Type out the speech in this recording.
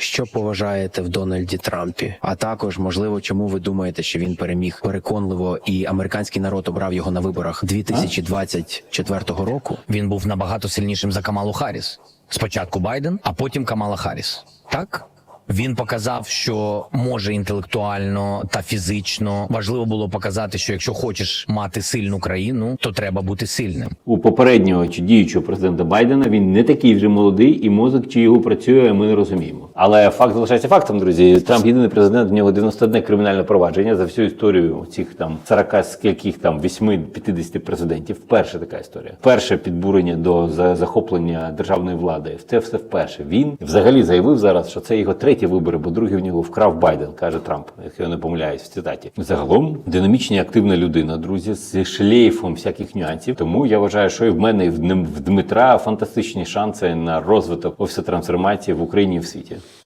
Що поважаєте в Дональді Трампі? А також, можливо, чому ви думаєте, що він переміг переконливо і американський народ обрав його на виборах 2024 року? Він був набагато сильнішим за Камалу Харріс. Спочатку Байден, а потім Камала Харріс. Так? Він показав, що може інтелектуально та фізично важливо було показати, що якщо хочеш мати сильну країну, то треба бути сильним. У попереднього чи діючого президента Байдена він не такий вже молодий, і мозок чи його працює, ми не розуміємо. Але факт залишається фактом, друзі. Трамп єдиний президент, в нього 91 кримінальне провадження за всю історію цих там 40 скільких там 8-50 президентів. Вперше така історія. Перше підбурення до захоплення державної влади. Це все вперше. Він взагалі заявив зараз, що це його треті вибори, бо другий в нього вкрав Байден, каже Трамп, якщо я не помиляюсь в цитаті. Загалом динамічна і активна людина, друзі, з шлейфом всяких нюансів. Тому я вважаю, що і в мене, і в Дмитра фантастичні шанси на розвиток офісу трансформації в Україні і в світі.